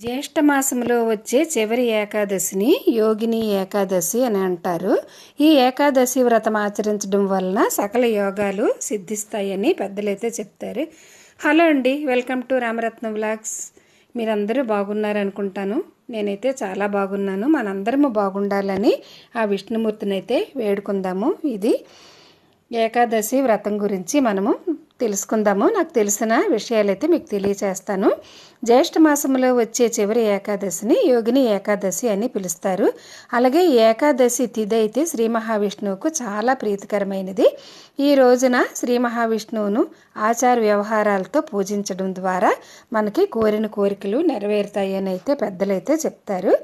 జ్యేష్ఠ మాసంలో వచ్చే చివరి ఏకాదశిని యోగిని ఏకాదశి అని అంటారు. ఈ ఏకాదశి వ్రతం ఆచరించడం వలన సకల యోగాలు సిద్ధిస్తాయని పెద్దలైతే చెప్తారు. హలో అండి వెల్కమ్ టు రామరత్నం వ్లాగ్స్. మీరందరూ బాగున్నారనుకుంటాను. నేనైతే చాలా బాగున్నాను. మనందరము బాగుండాలని ఆ విష్ణుమూర్తిని అయితే వేడుకుందాము. ఇది ఏకాదశి వ్రతం గురించి మనము తెలుసుకుందాము. నాకు తెలిసిన విషయాలైతే మీకు తెలియచేస్తాను జ్యేష్ఠ మాసంలో వచ్చే చివరి ఏకాదశిని యోగిని ఏకాదశి అని పిలుస్తారు. అలాగే ఏకాదశి తిథి అయితే శ్రీ మహావిష్ణువుకు చాలా ప్రీతికరమైనది. ఈ రోజున శ్రీ మహావిష్ణువును ఆచార వ్యవహారాలతో పూజించడం ద్వారా మనకి కోరిన కోరికలు నెరవేరుతాయని అయితే పెద్దలైతే చెప్తారు.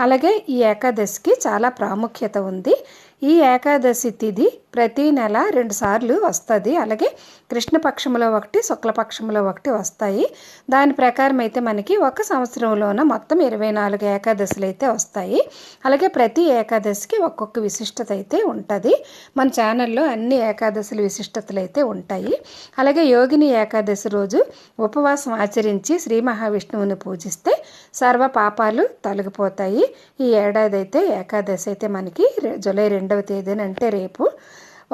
అలాగే ఈ ఏకాదశికి చాలా ప్రాముఖ్యత ఉంది. ఈ ఏకాదశి తిథి ప్రతి నెల రెండు సార్లు వస్తుంది. అలాగే కృష్ణపక్షంలో ఒకటి శుక్లపక్షంలో ఒకటి వస్తాయి. దాని ప్రకారం అయితే మనకి ఒక సంవత్సరంలోన మొత్తం ఇరవై నాలుగు ఏకాదశులు అయితే వస్తాయి. అలాగే ప్రతి ఏకాదశికి ఒక్కొక్క విశిష్టత అయితే ఉంటుంది. మన ఛానల్లో అన్ని ఏకాదశుల విశిష్టతలు అయితే ఉంటాయి. అలాగే యోగిని ఏకాదశి రోజు ఉపవాసం ఆచరించి శ్రీ మహావిష్ణువుని పూజిస్తే సర్వ పాపాలు తొలగిపోతాయి. ఈ ఏడాది అయితే ఏకాదశి అయితే మనకి జూలై రెండవ తేదీన అంటే రేపు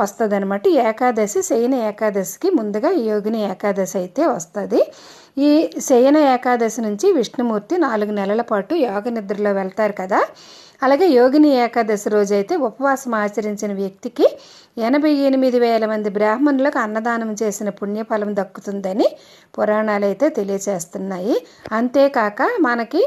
వస్తుంది అనమాట ఏకాదశి శయన ఏకాదశికి ముందుగా యోగిని ఏకాదశి అయితే వస్తుంది. ఈ శయన ఏకాదశి నుంచి విష్ణుమూర్తి నాలుగు నెలల పాటు యోగ నిద్రలో వెళ్తారు కదా. అలాగే యోగిని ఏకాదశి రోజైతే ఉపవాసం ఆచరించిన వ్యక్తికి ఎనభై ఎనిమిది వేల మంది బ్రాహ్మణులకు అన్నదానం చేసిన పుణ్యఫలం దక్కుతుందని పురాణాలు అయితే తెలియచేస్తున్నాయి. అంతేకాక మనకి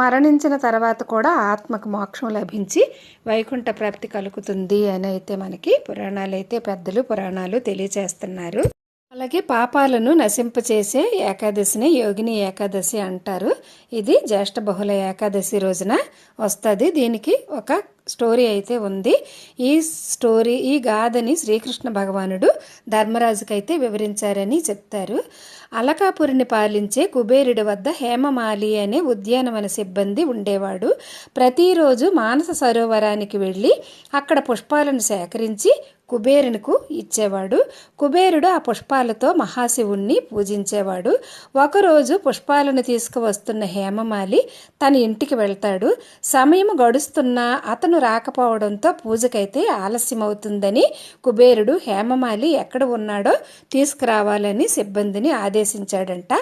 మరణించిన తర్వాత కూడా ఆత్మకు మోక్షం లభించి వైకుంఠ ప్రాప్తి కలుగుతుంది అని అయితే మనకి పురాణాలు అయితే పెద్దలు పురాణాలు తెలియచేస్తున్నారు. అలాగే పాపాలను నశింపచేసే ఏకాదశిని యోగిని ఏకాదశి అంటారు. ఇది జ్యేష్ఠ బహుళ ఏకాదశి రోజున వస్తుంది. దీనికి ఒక స్టోరీ అయితే ఉంది. ఈ స్టోరీ ఈ గాథని శ్రీకృష్ణ భగవానుడు ధర్మరాజుకైతే వివరించారని చెప్తారు. అలకాపురిని పాలించే కుబేరుడి వద్ద హేమమాలి అనే ఉద్యానవన సిబ్బంది ఉండేవాడు. ప్రతిరోజు మానస సరోవరానికి వెళ్ళి అక్కడ పుష్పాలను సేకరించి కుబేరునికు ఇచ్చేవాడు. కుబేరుడు ఆ పుష్పాలతో మహాశివుణ్ణి పూజించేవాడు. ఒకరోజు పుష్పాలను తీసుకువస్తున్న హేమమాలి తన ఇంటికి వెళ్తాడు. సమయం గడుస్తున్నా అతను రాకపోవడంతో పూజకైతే ఆలస్యమవుతుందని కుబేరుడు హేమమాలి ఎక్కడ ఉన్నాడో తీసుకురావాలని సిబ్బందిని ఆదేశించాడంట.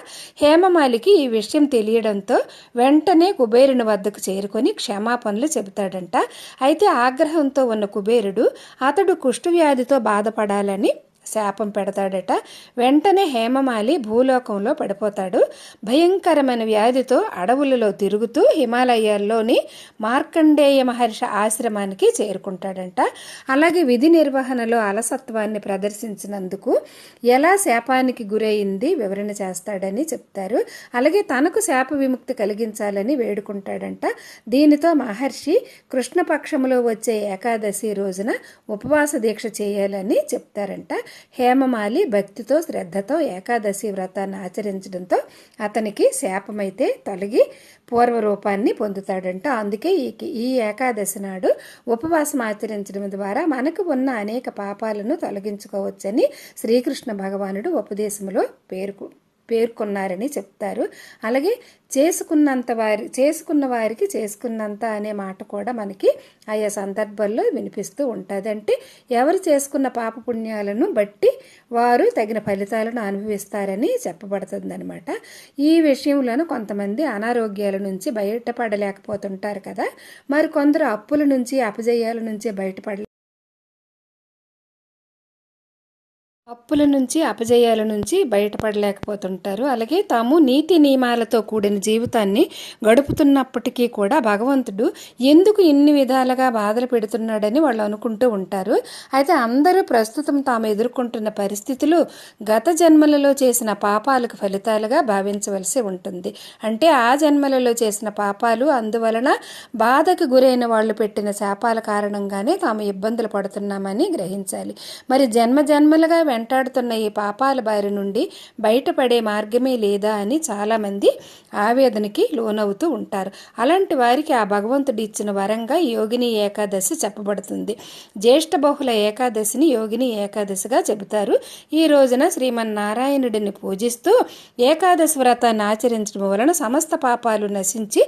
హేమమాలికి ఈ విషయం తెలియడంతో వెంటనే కుబేరుని వద్దకు చేరుకొని క్షమాపణలు చెబుతాడంట. అయితే ఆగ్రహంతో ఉన్న కుబేరుడు అతడు కుష్ఠవ్యాధితో బాధపడాలని శాపం పెడతాడట. వెంటనే హేమమాలి భూలోకంలో పడిపోతాడు. భయంకరమైన వ్యాధితో అడవులలో తిరుగుతూ హిమాలయాల్లోని మార్కండేయ మహర్షి ఆశ్రమానికి చేరుకుంటాడంట. అలాగే విధి నిర్వహణలో అలసత్వాన్ని ప్రదర్శించినందుకు ఎలా శాపానికి గురైంది వివరణ చేస్తాడని చెప్తారు. అలాగే తనకు శాప విముక్తి కలిగించాలని వేడుకుంటాడంట. దీనితో మహర్షి కృష్ణపక్షంలో వచ్చే ఏకాదశి రోజున ఉపవాస దీక్ష చేయాలని చెప్తారంట. హేమమాలి భక్తితో శ్రద్ధతో ఏకాదశి వ్రతాన్ని ఆచరించడంతో అతనికి శాపమైతే తొలగి పూర్వరూపాన్ని పొందుతాడంట. అందుకే ఈ ఈ ఏకాదశి నాడు ఉపవాసం ఆచరించడం ద్వారా మనకు ఉన్న అనేక పాపాలను తొలగించుకోవచ్చని శ్రీకృష్ణ భగవానుడు ఉపదేశంలో పేర్కొ పేర్కొన్నారని చెప్తారు. అలాగే చేసుకున్నంత వారి చేసుకున్న వారికి చేసుకున్నంత అనే మాట కూడా మనకి ఆయా సందర్భాల్లో వినిపిస్తూ ఉంటుంది. అంటే ఎవరు చేసుకున్న పాపపుణ్యాలను బట్టి వారు తగిన ఫలితాలను అనుభవిస్తారని చెప్పబడుతుందనమాట ఈ విషయంలోనూ కొంతమంది అనారోగ్యాల నుంచి బయటపడలేకపోతుంటారు కదా. మరి కొందరు అప్పుల నుంచి అపజయాల నుంచి బయటపడ అప్పుల నుంచి అపజయాల నుంచి బయటపడలేకపోతుంటారు. అలాగే తాము నీతి నియమాలతో కూడిన జీవితాన్ని గడుపుతున్నప్పటికీ కూడా భగవంతుడు ఎందుకు ఇన్ని విధాలుగా బాధలు పెడుతున్నాడని వాళ్ళు అనుకుంటూ ఉంటారు. అయితే అందరూ ప్రస్తుతం తాము ఎదుర్కొంటున్న పరిస్థితులు గత జన్మలలో చేసిన పాపాలకు ఫలితాలుగా భావించవలసి ఉంటుంది. అంటే ఆ జన్మలలో చేసిన పాపాలు అందువలన బాధకు గురైన వాళ్ళు పెట్టిన శాపాల కారణంగానే తాము ఇబ్బందులు పడుతున్నామని గ్రహించాలి. మరి జన్మ జన్మలుగా వెంట వెంటాడుతున్న ఈ పాపాల బారి నుండి బయటపడే మార్గమే లేదా అని చాలామంది ఆవేదనకి లోనవుతూ ఉంటారు. అలాంటి వారికి ఆ భగవంతుడు ఇచ్చిన వరంగా యోగిని ఏకాదశి చెప్పబడుతుంది. జ్యేష్ఠ బహుళ ఏకాదశిని యోగిని ఏకాదశిగా చెబుతారు. ఈ రోజున శ్రీమన్నారాయణుడిని పూజిస్తూ ఏకాదశి వ్రతాన్ని ఆచరించడం వలన సమస్త పాపాలు నశించి